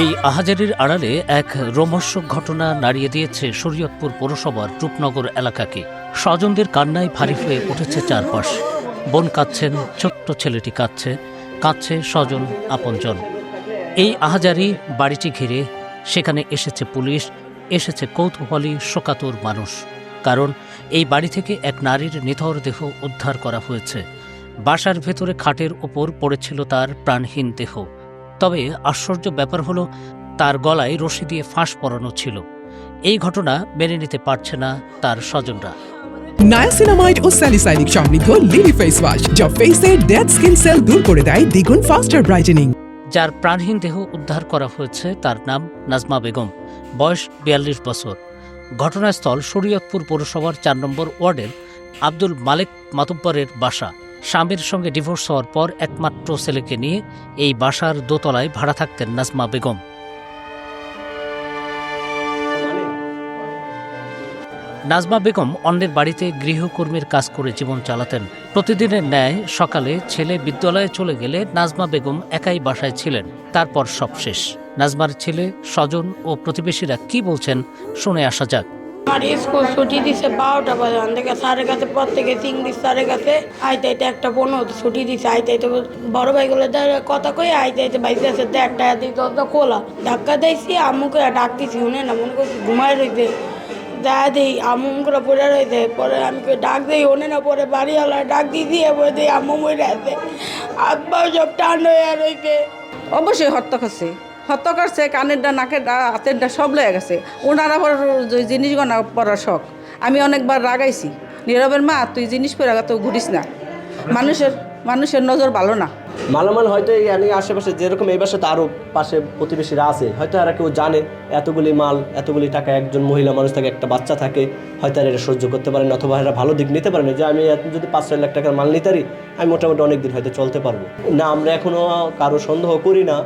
এই আহাজারির আড়ালে এক রোমহর্ষক ঘটনা নাড়িয়ে দিয়েছে শরীয়তপুর পৌরসভার রূপনগর এলাকাকে। স্বজনদের কান্নায় ভারী হয়ে উঠেছে চারপাশ। বোন কাঁদছেন, ছোট্ট ছেলেটি কাঁদছে কাঁদছে স্বজন, আপনজন। এই আহাজারি বাড়িটি ঘিরে সেখানে এসেছে পুলিশ, এসেছে কৌতূহলী, শোকাতুর মানুষ। কারণ এই বাড়ি থেকে এক নারীর নিথর দেহ উদ্ধার করা হয়েছে। বাসার ভেতরে খাটের ওপর পড়েছিল তার প্রাণহীন দেহ। তবে আশ্চর্য ব্যাপার হলো তার গলায় রশি দিয়ে ফাঁস পরানো ছিল। এই ঘটনা মেনে নিতে পারছে না তার স্বজনরা। নায়াসিনামাইড ও স্যালিসাইনিক সমৃদ্ধ লিলি ফেস ওয়াশ যা ফেসের ডেড স্কিন সেল দূর করে দেয় দ্বিগুণ ফাস্টার ব্রাইটেনিং। যার প্রাণহীন দেহ উদ্ধার করা হয়েছে তার নাম নাজমা বেগম বয়স বিয়াল্লিশ বছর। ঘটনাস্থল শরীয়তপুর পৌরসভার চার নম্বর ওয়ার্ডের আব্দুল মালিক মাতুব্বরের বাসা। স্বামীর সঙ্গে ডিভোর্স হওয়ার পর একমাত্র ছেলেকে নিয়ে এই বাসার দোতলায় ভাড়া থাকতেন নাজমা বেগম। নাজমা বেগম অন্যের বাড়িতে গৃহকর্মীর কাজ করে জীবন চালাতেন। প্রতিদিনের ন্যায় সকালে ছেলে বিদ্যালয়ে চলে গেলে নাজমা বেগম একাই বাসায় ছিলেন। তারপর সব শেষ। নাজমার ছেলে, স্বজন ও প্রতিবেশীরা কি বলছেন শুনে আসা যাক। আমার স্কুল ছুটি দিছে বারোটা বাজে থেকে স্যারের কাছে পর থেকে ইংলিশ স্যারের কাছে। আইতে আইতে একটা পনেরো ছুটি দিছে আইতে আইতে বড় ভাইগুলো কথা কই আইতে আইতে বাইসে আছে দিত তো খোলা। ধাক্কা দিয়েছি, আম্মুকে ডাক দিছি শুনে না, মনে করছি ঘুমাই রয়েছে যা দিই, আম্মু করে পড়ে রয়েছে, পরে আমি ডাক দিই, ওনে না, পরে বাড়িওয়ালা ডাক দিয়ে দিয়ে বলে দিই, আম্মু মরে আছে আব্বা সব টান হয়ে রয়েছে অবশ্যই হত্যা করছে হত্যা করছে কানেরটা নাকেরটা হাতেরটা সব লয়ে গেছে। ওনার আবার জিনিসগুলো পরার শখ। আমি অনেকবার রাগাইছি। নীরবের মা, তুই জিনিস পরে তো ঘুরিস না। মানুষের মানুষের নজর ভালো না। মালামাল হয়তো এই আশেপাশে যেরকম এই বাসাতে আরও পাশে প্রতিবেশীরা আছে, হয়তো এরা কেউ জানে, এতগুলি মাল, এতগুলি টাকা, একজন মহিলা মানুষ থাকে, একটা বাচ্চা থাকে, হয়তো আর এরা সহ্য করতে পারেন, অথবা এরা ভালো দিক নিতে পারেন। যে আমি যদি পাঁচ ছয় লাখ টাকার মাল নিতে পারি, আমি মোটামুটি অনেক দিন হয়তো চলতে পারব। না, আমরা এখনও কারও সন্দেহ করি না।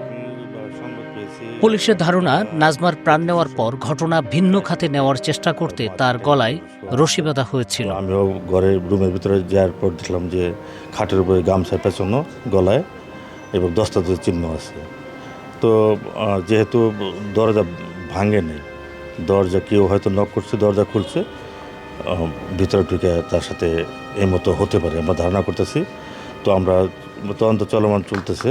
পুলিশের ধারণা, নাজমার প্রাণ নেওয়ার পর ঘটনা ভিন্ন খাতে নেওয়ার চেষ্টা করতে তার গলায় রশি বাঁধা হয়েছিল। আমিও ঘরের রুমের ভিতরে যাওয়ার পর দেখলাম যে খাটের উপরে গামছা পেঁচানো গলায় এবং দস্তাদের চিহ্ন আছে। তো যেহেতু দরজা ভাঙে নেই দরজা কেউ হয়তো নক করছে, দরজা খুলছে ভিতরে ঢুকে তার সাথে এই মতো হতে পারে, আমরা ধারণা করতেছি। তো আমরা তদন্ত চলমান চলতেছে।